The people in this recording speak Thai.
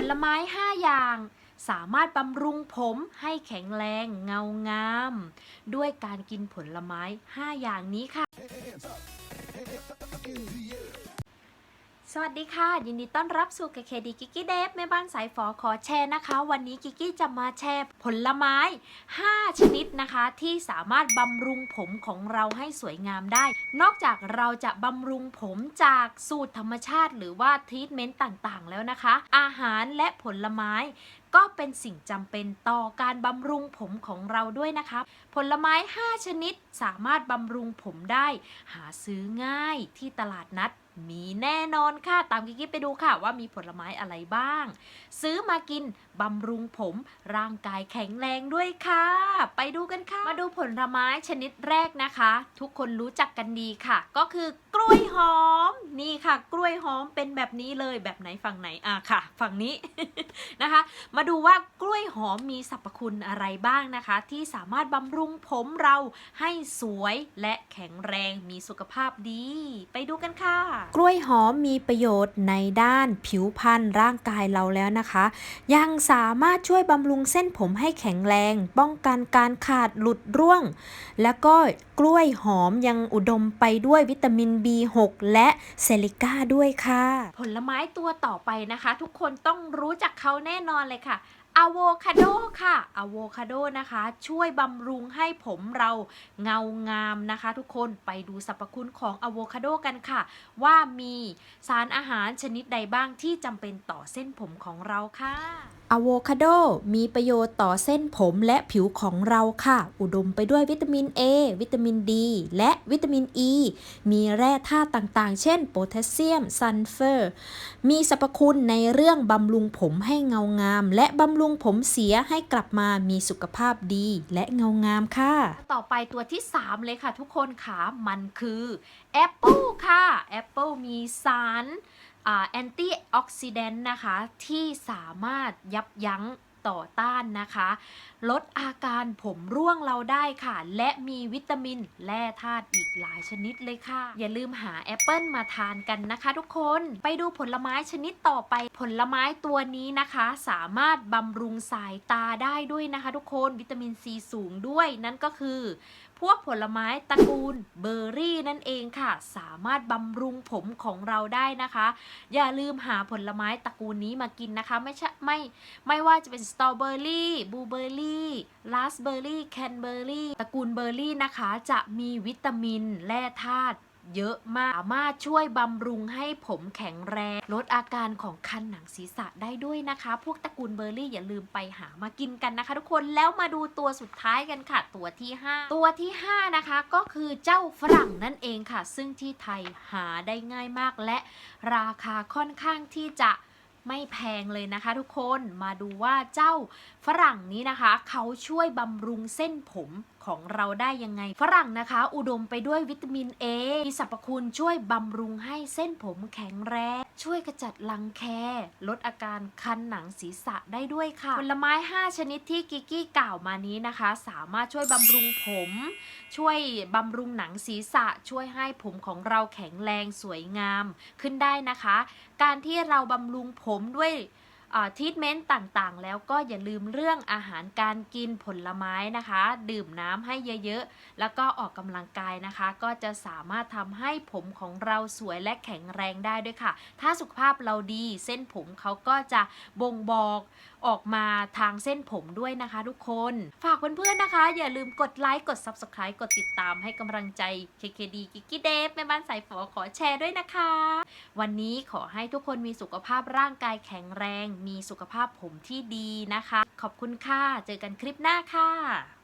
ผลไม้ 5 อย่าง สามารถบำรุงผมให้แข็งแรงเงางาม ด้วยการกินผลไม้ 5 อย่างนี้ค่ะ สวัสดีค่ะ ยินดีต้อนรับสู่เคเคดีกิกกี้เดฟแม่บ้านสายฝอขอแชร์นะคะ วันนี้กิกกี้จะมาแชร์ผลไม้ 5 ชนิดนะคะ ที่สามารถบำรุงผมของเราให้สวยงามได้ นอกจากเราจะบำรุงผมจากสูตรธรรมชาติ หรือว่าทรีทเมนต์ต่างๆ แล้วนะคะ อาหารและผลไม้ก็เป็นสิ่งจำเป็นต่อการบำรุงผมของเราด้วยนะคะ ผลไม้ 5 ชนิดสามารถบำรุงผมได้ หาซื้อง่ายที่ตลาดนัด มีแน่นอนค่ะ ตามกิ๊กไปดูค่ะว่ามีผลไม้อะไรบ้าง ซื้อมากินบำรุงผม ร่างกายแข็งแรงด้วยค่ะ ไปดูกันค่ะ มาดูผลไม้ชนิดแรกนะคะ ทุกคนรู้จักกันดีค่ะ ก็คือ กล้วยหอม นี่ค่ะ กล้วยหอมเป็นแบบนี้เลยแบบไหนฝั่งไหนอะค่ะ ฝั่งนี้นะคะ มาดูว่ากล้วยหอมมีสรรพคุณอะไรบ้างนะคะ ที่สามารถบำรุงผมเราให้สวยและแข็งแรงมีสุขภาพดี ไปดูกันค่ะ กล้วยหอมมีประโยชน์ในด้านผิวพรรณร่างกายเราแล้วนะคะ ยังสามารถช่วยบำรุงเส้นผมให้แข็งแรง ป้องกันการขาดหลุดร่วง แล้วก็กล้วยหอมยังอุดมไปด้วยวิตามิน B6 และเซลิก้าด้วยค่ะ ผลไม้ตัวต่อไปนะคะ ทุกคนต้องรู้จักเขาแน่นอนเลยค่ะอะโวคาโดค่ะอะโวคาโดนะคะ ช่วยบำรุงให้ผมเราเงางามนะคะ ทุกคนไปดูสรรพคุณของอะโวคาโดกันค่ะ ว่ามีสารอาหารชนิดใดบ้างที่จำเป็นต่อเส้นผมของเราค่ะอะโวคาโดมีประโยชน์ต่อเส้นผมและผิวของเราค่ะ อุดมไปด้วยวิตามิน A วิตามิน D และวิตามิน E มีแร่ธาตุต่างๆ เช่นโพแทสเซียม ซัลเฟอร์ มีสรรพคุณในเรื่องบำรุงผมให้เงางาม และบำรุงผมเสียให้กลับมามีสุขภาพดีและเงางามค่ะ ต่อไปตัวที่ 3 เลยค่ะทุกคนค่ะ มันคือแอปเปิลค่ะแอปเปิลมีสาร แอนตี้ออกซิแดนต์นะคะที่สามารถยับยั้งต่อต้านนะคะ ลดอาการผมร่วงเราได้ค่ะ และมีวิตามินแร่ธาตุอีกหลายชนิดเลยค่ะ อย่าลืมหาแอปเปิลมาทานกันนะคะทุกคนไปดูผลไม้ชนิดต่อไป ผลไม้ตัวนี้นะคะ สามารถบำรุงสายตาได้ด้วยนะคะ ทุกคนวิตามินซีสูงด้วยนั่นก็คือพวกผลไม้ตระกูลเบอร์รี่นั่นเองค่ะ สามารถบำรุงผมของเราได้นะคะ อย่าลืมหาผลไม้ตระกูลนี้มากินนะคะ ไม่ใช่ไม่ไม่ว่าจะเป็นสตรอเบอร์รี่บลูเบอร์รี่ราสเบอร์รี่แคนเบอร์รี่ตระกูลเบอร์รี่นะคะ จะมีวิตามิน แร่ธาตุ เยอะมาก สามารถช่วยบำรุงให้ผมแข็งแรง ลดอาการของคันหนังศีรษะได้ด้วยนะคะ พวกตระกูลเบอร์รี่อย่าลืมไปหามากินกันนะคะ ทุกคนแล้วมาดูตัวสุดท้ายกันค่ะ ตัวที่ 5 ตัวที่ 5 นะคะ ก็คือเจ้าฝรั่งนั่นเองค่ะ ซึ่งที่ไทยหาได้ง่ายมากและราคาค่อนข้างที่จะไม่แพงเลยนะคะทุกคนมาดูว่าเจ้าฝรั่งนี้นะคะ เขาช่วยบำรุงเส้นผม ของเราได้ยังไง ฝรั่งนะคะ อุดมไปด้วยวิตามิน A มีสรรพคุณช่วยบำรุงให้เส้นผมแข็งแรง ช่วยกระจัดรังแค ลดอาการคันหนังศีรษะได้ด้วยค่ะ ผลไม้ 5 ชนิดที่กิกกี้กล่าวมานี้นะคะ สามารถช่วยบำรุงผม ช่วยบำรุงหนังศีรษะ ช่วยให้ผมของเราแข็งแรงสวยงามขึ้นได้นะคะ การที่เราบำรุงผมด้วย ทีทเมนต์ต่างๆ แล้วก็อย่าลืมเรื่องอาหารการกินผลไม้นะคะ ดื่มน้ำให้เยอะๆ แล้วก็ออกกำลังกายนะคะ ก็จะสามารถทำให้ผมของเราสวยและแข็งแรงได้ด้วยค่ะ ถ้าสุขภาพเราดีเส้นผมเขาก็จะบ่งบอกออกมาทางเส้นผมด้วยนะคะทุกคน ฝากเพื่อนๆนะคะ อย่าลืมกดไลค์กด Subscribe กดติดตามให้กำลังใจ KKD กิกกี้เดฟแม่บ้านสายฝอขอแชร์ด้วยนะคะ วันนี้ขอให้ทุกคนมีสุขภาพร่างกายแข็งแรงมีสุขภาพผมที่ดีนะคะ ขอบคุณค่ะ เจอกันคลิปหน้าค่ะ